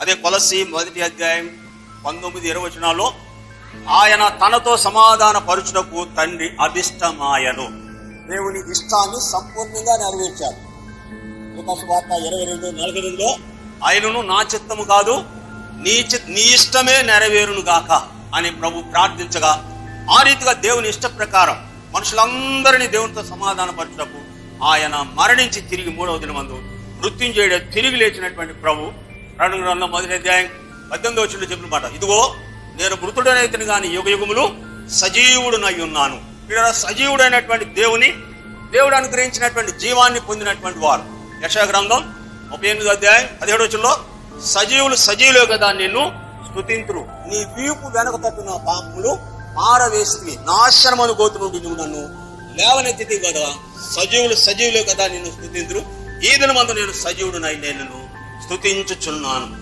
అదే కొలసి మొదటి అధ్యాయం పంతొమ్మిది ఇరవై వచనాల్లో ఆయన తనతో సమాధాన పరుచుటకు తండ్రి అభిష్టమాయను. దేవుని ఇష్టాన్ని సంపూర్ణంగా నెరవేర్చారు వార్త ఇరవై రెండు నలభై రెండులో ఆయనను నా చిత్తము కాదు నీ చి నీ ఇష్టమే నెరవేరును గాక అని ప్రభు ప్రార్థించగా ఆ రీతిగా దేవుని ఇష్ట ప్రకారం మనుషులందరినీ దేవునితో సమాధానపరచుటకు ఆయన మరణించి తిరిగి మూడవ దినమందు మృత్యుంజయుడు తిరిగి లేచినటువంటి ప్రభు రెండు గ్రంథం మొదటి అధ్యాయం పద్దెనిమిది వచ్చిన చెప్పిన మాట. ఇదిగో నేను మృతుడనైతని కానీ యుగ యుగములు సజీవుడునై ఉన్నాను. ఇక్కడ సజీవుడైనటువంటి దేవుని దేవుడు అనుగ్రహించినటువంటి జీవాన్ని పొందినటువంటి వారు. యక్షగ్రంథం ముప్పై ఎనిమిది అధ్యాయం పదిహేడు వచ్చంలో సజీవులు సజీవులే కదా నిన్ను స్తుతింతురు. నీ వీపు వెనక తప్పిన పాపములు మారవేసి నాశనమను గోతు నుండి నువ్వు నన్ను లేవనెత్తితే కదా. సజీవులు సజీవులే కదా నిన్ను స్తుతింతురు. ఈ దినమందు నేను సజీవుడు నేను స్థుతించుచున్నాను